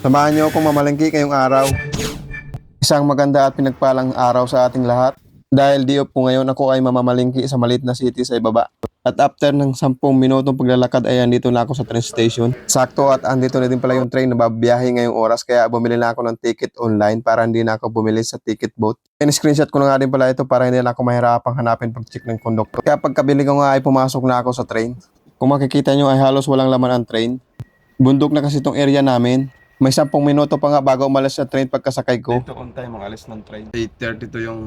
Samahan niyo akong mamalengke ngayong araw. Isang maganda at pinagpalang araw sa ating lahat. Dahil di ko ngayon ako ay mamamalingki sa maliit na city sa ibaba. At after ng 10 minutong paglalakad ay andito na ako sa train station. Sakto at andito na din pala yung train na babiyahe ngayong oras kaya bumili na ako ng ticket online para hindi na ako bumili sa ticket booth. And screenshot ko na nga din pala ito para hindi na ako mahirapang hanapin pag-check ng conductor. Kaya pagkabili ko nga ay pumasok na ako sa train. Kung makikita nyo ay halos walang laman ang train. Bundok na kasi itong area namin. May 10 minuto pa nga bago umalis sa train pagkasakay ko. Dito on time, alis ng train. 8.30 to yung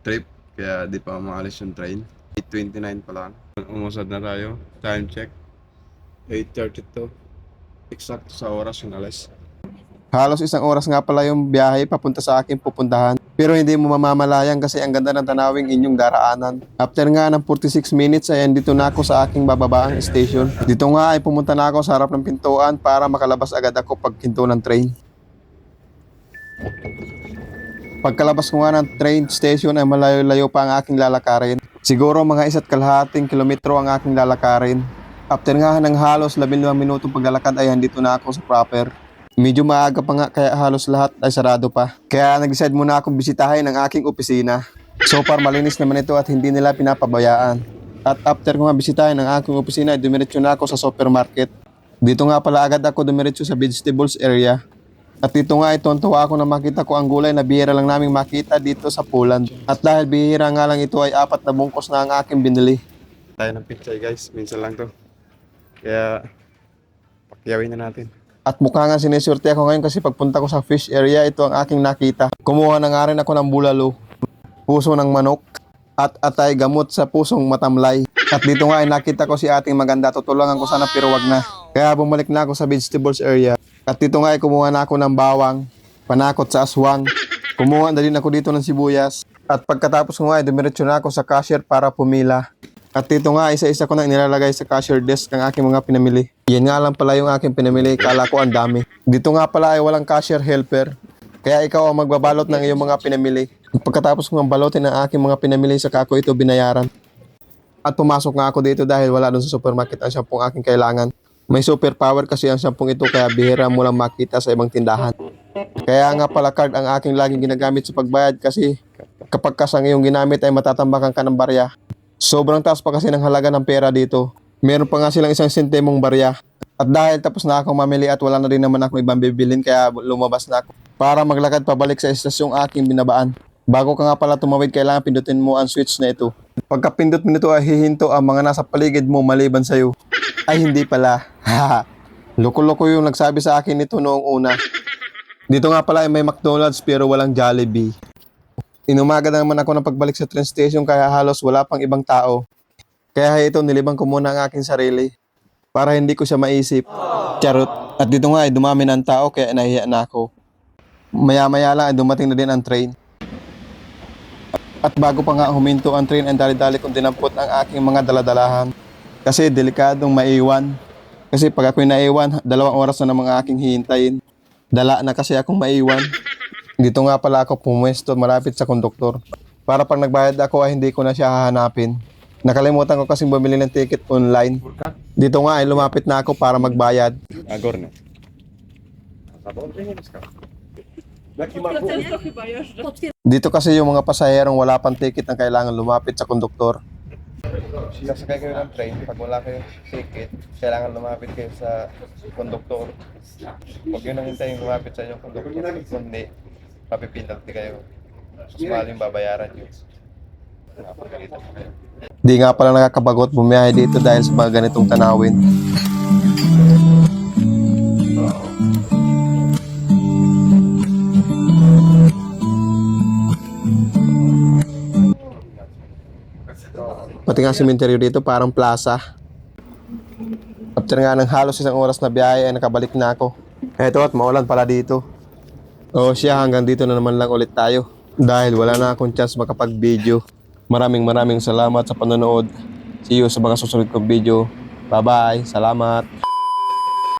trip, kaya di pa maalis yung train. 8.29 pa lang. Umusad na tayo. Time check. 8.32. Exact sa oras yung alis. Halos isang oras nga pala yung biyahe papunta sa aking pupuntahan. Pero hindi mo mamamalayan kasi ang ganda ng tanawing inyong daraanan. After nga ng 46 minutes ay andito na ako sa aking bababaang station. Dito nga ay pumunta na ako sa harap ng pintuan para makalabas agad ako pag hinto ng train. Pagkalabas ko nga ng train station ay malayo-layo pa ang aking lalakarin. Siguro mga isa't kalahating kilometro ang aking lalakarin. After nga ng halos 15 minutong paglalakad ay andito na ako sa proper. Medyo maaga pa nga kaya halos lahat ay sarado pa. Kaya nag-decide muna akong bisitahin ang aking opisina. So far malinis naman ito at hindi nila pinapabayaan. At after ko nga bisitahin ang aking opisina, dumiretso na ako sa supermarket. Dito nga pala agad ako dumiretso sa vegetables area. At dito nga ito, tuwa ako na makita ko ang gulay na bihira lang naming makita dito sa Poland. At dahil bihira nga lang ito ay apat na bungkos na ang aking binili. Tayo ng pichay guys, minsan lang to. Kaya pakyawin na natin. At mukha nga sinesurte ako ngayon kasi pagpunta ko sa fish area, ito ang aking nakita. Kumuha na nga rin ako ng bulalo, puso ng manok, at atay gamot sa pusong matamlay. At dito nga ay nakita ko si ating maganda, tutulungan ko sana pero wag na. Kaya bumalik na ako sa vegetables area. At dito nga ay kumuha na ako ng bawang, panakot sa aswang. Kumuha na din ako dito ng sibuyas. At pagkatapos ko nga ay dumiretso na ako sa cashier para pumila. At dito nga, isa-isa ko na nilalagay sa cashier desk ang aking mga pinamili. Yan nga lang pala yung aking pinamili, kala ko ang dami. Dito nga pala ay walang cashier helper. Kaya ikaw ang magbabalot ng iyong mga pinamili. Pagkatapos kong balotin ang aking mga pinamili, saka ko ito binayaran. At pumasok nga ako dito dahil wala doon sa supermarket ang shampoo aking kailangan. May superpower kasi ang shampoo ito kaya bihira mo lang makita sa ibang tindahan. Kaya nga pala card ang aking laging ginagamit sa pagbayad kasi kapag kasang iyong ginamit ay matatambakan ka ng barya. Sobrang taas pa kasi ng halaga ng pera dito. Meron pa nga silang isang sentimong barya. At dahil tapos na akong mamili at wala na rin naman akong ibang bibilin kaya lumabas na ako para maglakad pabalik sa estasyong aking binabaan. Bago ka nga pala tumawid, kailangan pindutin mo ang switch na ito. Pagka pindot mo nito ay hihinto ang mga nasa paligid mo maliban sa'yo. Ay hindi pala. Loko-loko yung nagsabi sa akin nito noong una. Dito nga pala ay may McDonald's pero walang Jollibee. Inumaga na naman ako ng pagbalik sa train station kaya halos wala pang ibang tao. Kaya ito nilibang ko muna ang aking sarili para hindi ko siya maisip. Charot. At dito nga ay dumami na ang tao kaya nahiya na ako. Maya-maya lang ay dumating na din ang train. At bago pa nga huminto ang train, ang dali-dali kong dinampot ang aking mga daladalahan. Kasi delikadong maiwan. Kasi pag ako'y naiwan, dalawang oras na namang aking hihintayin. Dala na kasi akong maiwan. Dito nga pala ako pumwesto malapit sa konduktor. Para pag nagbayad ako ay hindi ko na siya hahanapin. Nakalimutan ko kasing bumili ng ticket online. Dito nga ay lumapit na ako para magbayad. Agor na. Dito kasi yung mga pasaherong wala pang ticket ang kailangan lumapit sa konduktor. Sasakay kayo ng train, pag wala kayong ticket, kailangan lumapit kayo sa konduktor. Huwag yun ang hintayin lumapit sa inyong konduktor, kundi papipinalti kayo. Babayaran nyo. Napagalitan mo kayo. Di nga pala nakakabagot bumiyahe dito dahil sa mga ganitong tanawin. Pati nga cemetery dito parang plaza. After nga ng halos isang oras na biyahe ay nakabalik na ako. Eto at maulan pala dito. O siya hanggang dito na naman lang ulit tayo. Dahil wala na akong chance makapag-video. Maraming maraming salamat sa panonood. See you sa mga susunod kong video. Bye bye. Salamat.